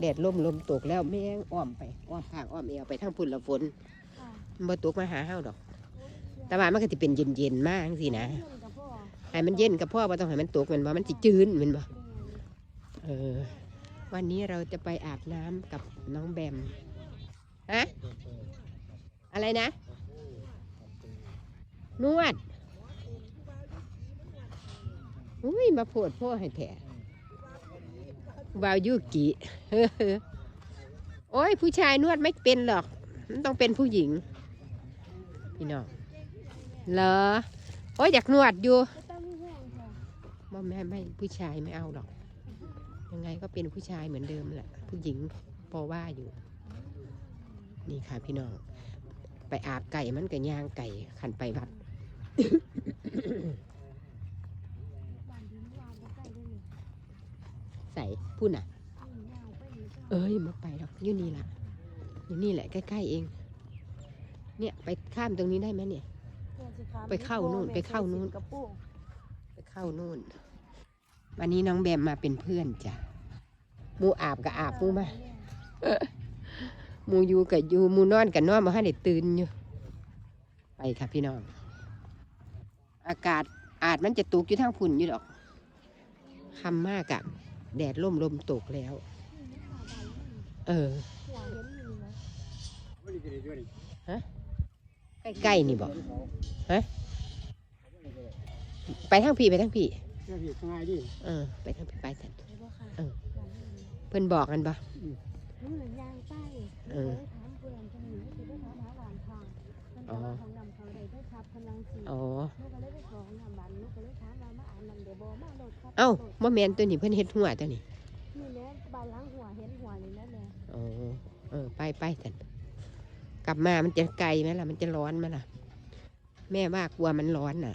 แดดล่มลมตกแล้วแม่งอ้อมไปอ้อมข้างอ้อมเอวไปทางพุ่นละฝนค่ะมันบ่ตกมาหาเฮาดอก แต่ว่ามันก็สิเป็นเย็นๆมากสินะเพื่อนกับพ่อให้มันเย็นกับพ่อบ่ต้องให้มันตกแมันบ่มันสิจืนแมันบ่แม่เออวันนี้เราจะไปอาบน้ำกับน้องแบมฮะอะไรนะ นวด อุ้ยมาโพดพ่อให้แผล บาวยุกิเฮ้อโอ้ยผู้ชายนวดไม่เป็นหรอก มันต้องเป็นผู้หญิง พี่น้องเหรอ โอ้ยอยากนวดอยู่ก็ต้องมีแห้งค่ะบ่แม่ไม่ผู้ชายไม่เอาหรอก ยังไงก็เป็นผู้ชายเหมือนเดิมแหละ ผู้หญิงพอว่าอยู่ นี่ค่ะพี่น้อง ไปอาบไก่มันก็ย่างไก่ขันไปวัด บ้านที่วางก็ใกล้ได้เลย ใส่พูดน่ะนี่ยาวไปนี่ก็เอ้ยมาไปหรอกอยู่นี่ล่ะอยู่นี่แหละใกล้ๆเอง เนี่ยไปข้ามตรงนี้ได้ไหมเนี่ยเพื่อนสิคะไปเข้านู่นไปเข้านู่นกระปุกไปเข้านู่น วันนี้น้องแบมมาเป็นเพื่อนจ้ะหมูอาบกับอาบหมูมาหมูอยู่กับอยู่หมูนอนกับนอนมาให้ได้ตื่นอยู่ไปค่ะพี่น้อง อากาศอาจมันจะตกอยู่ทางฝุ่นอยู่ดอกคำมากอะ แดดล่มลมตกแล้ว เออหัวเห็นอยู่นะใกล้ๆนี่บอกฮะไปทางพี่ไปทางพี่เนี่ยพี่ง่ายดิเออ ไปทางพี่ไปสันเห็นบ่ค่ะเออบ้านนี้เพื่อนบอกกันปะนู่นน่ะยางใต้เออ ขอของนำบ้านลูกก็เลยถามว่ามาอ่านนำเดี๋ยวบ่มาโหลดครับเอ้าโหลดบ่แมนตัวนี้เพื่อนเฮ็ดหัวตัวนี้นี่แหละบ้านหล้างหัวเห็นหัวนี่นั่นแหละอ๋อเออไปไปสันกลับมามันจะไกลไหมล่ะ มันจะร้อนไหมล่ะ แม่ว่ากลัวมันร้อนน่ะ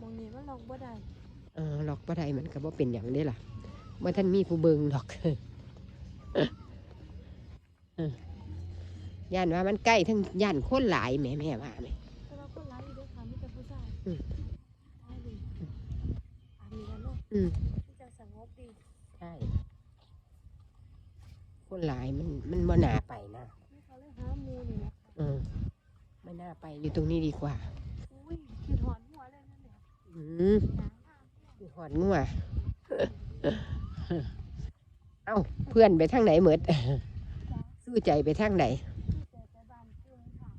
มองนี่ว่าลองบ่ได้เออหลอกบ่ได้มันก็บ่เป็นอย่างนี้ล่ะว่าท่านมีผู้เบิงดอกเออย่านว่ามันใกล้ทั้งย่านคนหลายแหม่แม่ว่าไหมแต่ว่าคนร้ายอยู่ด้วยค่ะมีแต่ผู้ชาย อืม ใช่ดิอันนี้กันเนาะ อืมมันจะสงบดีใช่คนหลายมันมันบ่น่าไปนะนี่เขาเลยหาหมูนี่นะเออไม่น่าไปอยู่ตรงนี้ดีกว่า อุ้ยคือถอนหัวเลยนั่นแหละอืมหางมากสิหอดงัวเอ้าเพื่อนไปทางไหนเหมิดสู้ใจไปทางไหนที่เจอแต่บ้านเกินค่ะ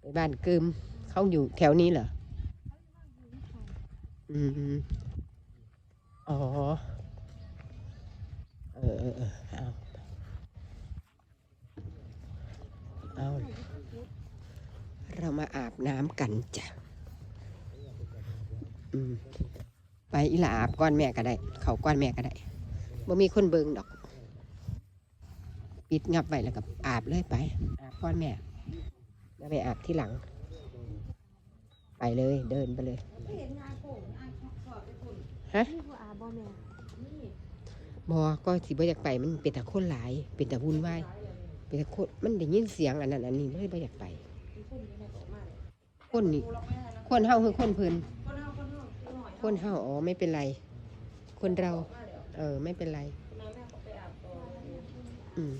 ไปบ้านกึมเขาอยู่แถวนี้เหรอเขาอยู่บ้านหินค่ะอืม อ๋อ เออเออเอาเอาเรามาอาบน้ำกันจ้ะ อืม ไปอีหลาอาบก้อนแม่ก็ได้ เขาก้อนแม่ก็ได้บ่มีคนเบิงดอก ปิดงับไว้แล้วก็อาบเลยไป อาบก้อนแม่ แล้วไปอาบที่หลัง ไปเลยเดินไปเลย ฮะนี่ผู้อาบ่แม่บอก็สิบ่อยากไปมันเป็นแต่คนหลาย เป็นแต่วุ่นวายเป็นแต่คนมันได้ยินเสียงอันนั้นอันนี้เลยบ่อยากไป คนนี่คนเฮาคือคนเพิ่นคนเฮาอ๋อไม่เป็นไร คนเรา เออ ไม่เป็นไร อืม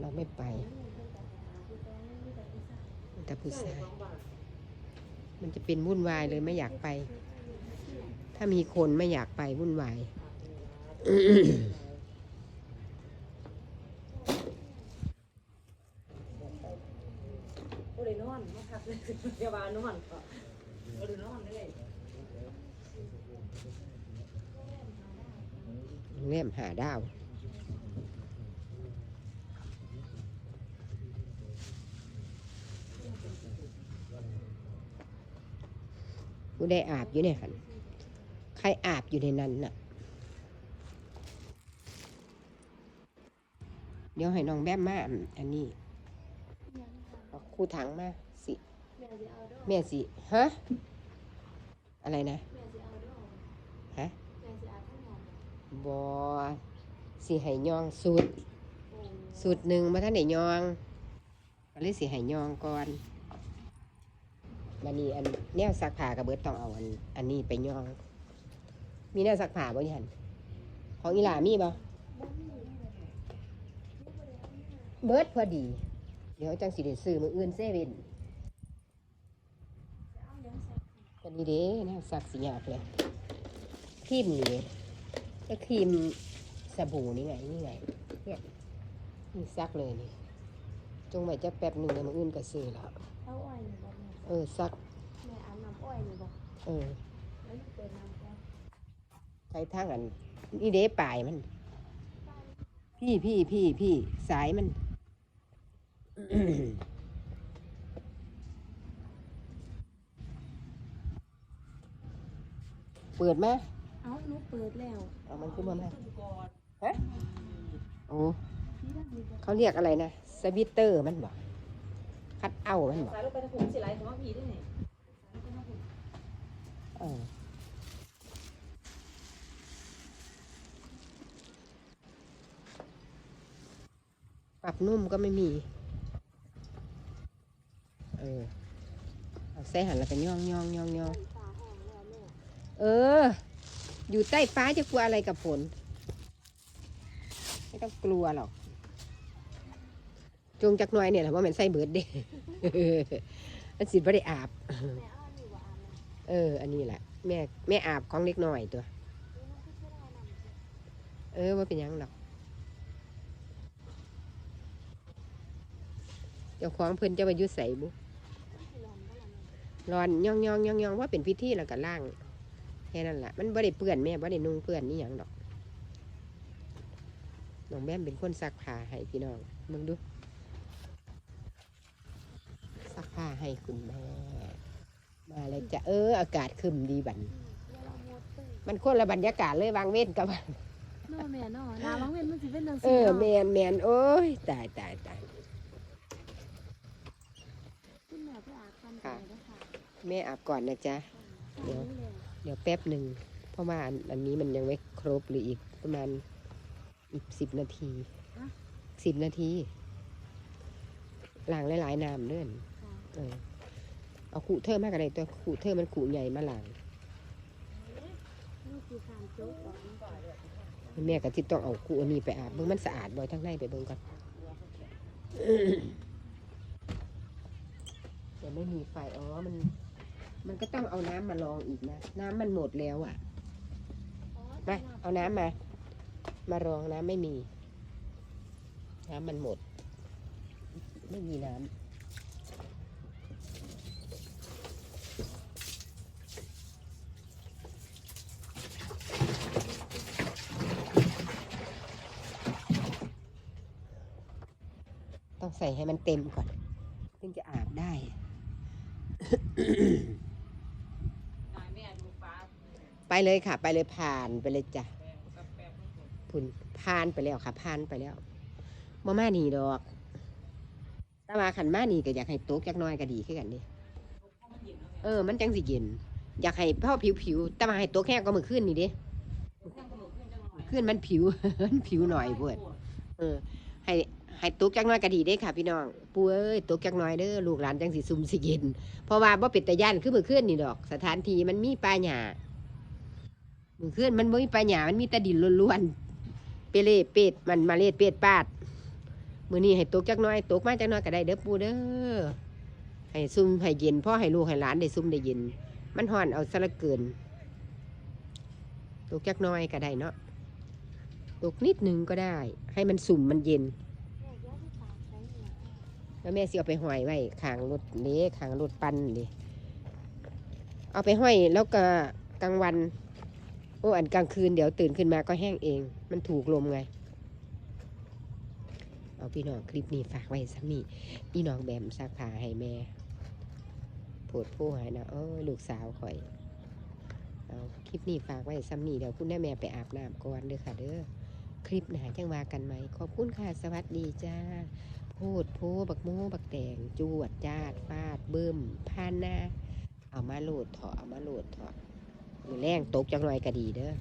เราไม่ไปแต่ผู้ชายมันจะเป็นวุ่นวายเลยไม่อยากไป ถ้ามีคนไม่อยากไปวุ่นวายบ่ได้นอนมาพักเลยอย่าว่านอนก็บ่ได้นอนเลยแนมหาดาวผู้ได้อาบอยู่ในหัน ใครอาบอยู่ในนั้นน่ะ เดี๋ยวให้น้องแบมมาอันนี้เอาคู่ถังมาสิ แม่สิเอาดอกแม่สิฮะ อะไรนะ ฮะบ่อาบทั้งหอสิให้ยองสูตรสูตรหนึ่งมาท่านได้ยองก็เลยสิให้ยองก่อนบันนี้อันแนวซักผ้ากับเบิดต้องเอาอันอันนี้ไปยอง มีแนวซักผ้าบ่ยันของอีหลามีบ่บ่เบิดพอดี เดี๋ยวจังสิได้ซื้อมืออื่นเซเว่นเอายังใส่ก็นี่เด้นะสักสิยากเลยครีมนี่เด้ก็ครีมสบู่นี่ไงนี่ไงเนี่ยนี่ซักเลยนี่จงไว้จะแป๊บหนึ่งเดี๋ยวมืออื่นก็ซื้อแล้วเอาอ้อยนี่บ่แม่เออซักแม่อาบน้ำอ้อยนี่บ่เออแล้วเปิดน้ำ แก้วใช้ทางอันนี่เด้ปลายมัน พี่พี่พี่พี่สายมันเปิดไหมเอาหนูเปิดแล้วเอามันขึ้นมาไหมก่อนฮะโอ้นี่ดังนี้บ่เขาเรียกอะไรนะสวิตเตอร์มันบอกคัดเอามันบอกสายลงไปทางผมสิไหลของว่าผีด้วยนี่เออ ปรับนุ่มก็ไม่มี เออเอาใส่หันแล้วก็ย่องย่องย่องย่องเออ อยู่ใต้ฟ้าจะกลัวอะไรกับฝนไม่ต้องกลัวหรอก จงจักหน่อยเนี่ยแหละว่ามันใส่เบิดเด้มันสิบไม่เอาอันนี้อาบ เออ อันนี้แหละแม่แม่อาบของเล็กน้อยตัว เออว่าเป็นยังหรอก เจ้าของเพิ่นจะมายุใส่บุมันสิร้อนบ่ล่ะแม่ร้อนย่องย่องย่องย่องว่าเป็นพิธีแล้วก็ล่างแค่นั้นแหละมันบ่ได้เปื้อนแม่บ่ได้นุ่งเปื้อนนี่หยังดอกน้องแม่มเป็นคนซักผ้าให้พี่น้องมึงดูซักผ้าให้คุณแม่มาแล้วจะเออ อากาศครึมดีบันอืมเดี๋ยวเราหมดตึ้งมันคนละบรรยากาศเลยวางเว้นกับเนาะแม่เนาะหน้าบางเว้นมันสิเป็นจังเอซี่อเนาะแมนแมนโอ้ยตายตายตาย คุณแม่ไปอาบกันไปเด้อ ค่ะ แม่อาบก่อนนะจ๊ะ เดี๋ยวแล้วเดี๋ยวแป๊บหนึ่ง เพราะว่าอันอันนี้มันยังไม่ครบหรืออีกประมาณอีกสิบนาทีสิบนาทีล้างหลายๆน้ำเลื่อนเออเอาขู่เทอร์มากอะไรตัวขู่เทอร์มันขู่ใหญ่มาล้างนี่คือการโจ๊กก่อนนะคะแม่ก็ที่ต้องเอาขู่อันนี้ไปอาบเบิ่งมันสะอาดบ่อยทั้งในไปเบิ่งก่อน แต่ไม่มีไฟอ๋อมัน มันก็ต้องเอาน้ำมาลองอีกนะ น้ำมันหมดแล้วอะอ๋อมาเอาน้ำมา มารองน้ำไม่มี น้ำมันหมด ไม่มีน้ำต้องใส่ให้มันเต็มก่อน ถึงจะอาบได้ ไปเลยค่ะ ไปเลยผ่านไปเลยจ้ะแปบกับแปบพุ่นผ่านไปแล้วค่ะผ่านไปแล้วมาม่านี่ดอกแต่ว่าขันมานี่ก็อยากให้โต๊ะจักน้อยก็ดีขึ้นกันนี่เออ มันจังสิเย็น อยากให้พ่อผิวผิวๆแต่ว่าให้โต๊ะแค่ก็มือขึ้นนี่เด้ขึ้นมันผิวมันผิวหน่อยเพื่อนเออ ให้ ให้โต๊ะจักหน้อยก็ดีเด้ค่ะพี่น้องปูเอ้ยโต๊ะจักหน้อยเด้อลูกหลานจังสิซุ่มสิเย็นเพราะว่าบ่เป็ดตะย่านคือมือขึ้นนี่ดอก สถานที่มันมีปลาหญ้ามือขึ้นมันบ่มีปลาหญ้ามันมีแต่ดินล้วนๆเปเล่เป็ดมันมาเล่เป็ดปาดมือนี้ให้ตุกจักหน้อยตุกมาจักหน้อยก็ได้เด้อปูเด้อให้ซุ่มให้เย็นพ่อให้ลูกให้หลานได้ซุ่มได้เย็น มันห่อนเอาซะละเกินตุกจักหน้อยก็ได้เนาะตกนิดหนึ่งก็ได้ ให้มันสุ่มมันเย็น แม่เดี๋ยวที่ตากใช้เนี่ย แล้วแม่สิเอาไปห้อยไว้ขางรถเด้ขางรถปันเด้เอาไปห้อยแล้วก็กลางวัน โอ้อันกลางคืนเดี๋ยวตื่นขึ้นมาก็แห้งเอง มันถูกลมไง เอาพี่น้องคลิปนี้ฝากไว้สักนี่พี่น้องแบมซักผ้าให้แม่โปวดผู้หายนะเออลูกสาวข่อยเอาคลิปนี้ฝากไว้ซ้ำนี่เดี๋ยวคุณแม่แม่ไปอาบน้ำก่อนเด้อค่ะเด้อคลิปหนาจังวากันไหมขอบคุณค่ะสวัสดีจ้า พูดพูบักโมบักแตงจวดจาดฟาดเบิ่มพานหน้าเอามาโหลดเถอะเอามาโหลดเถอะมือแรงตกจังหน่อยก็ดีเด้อ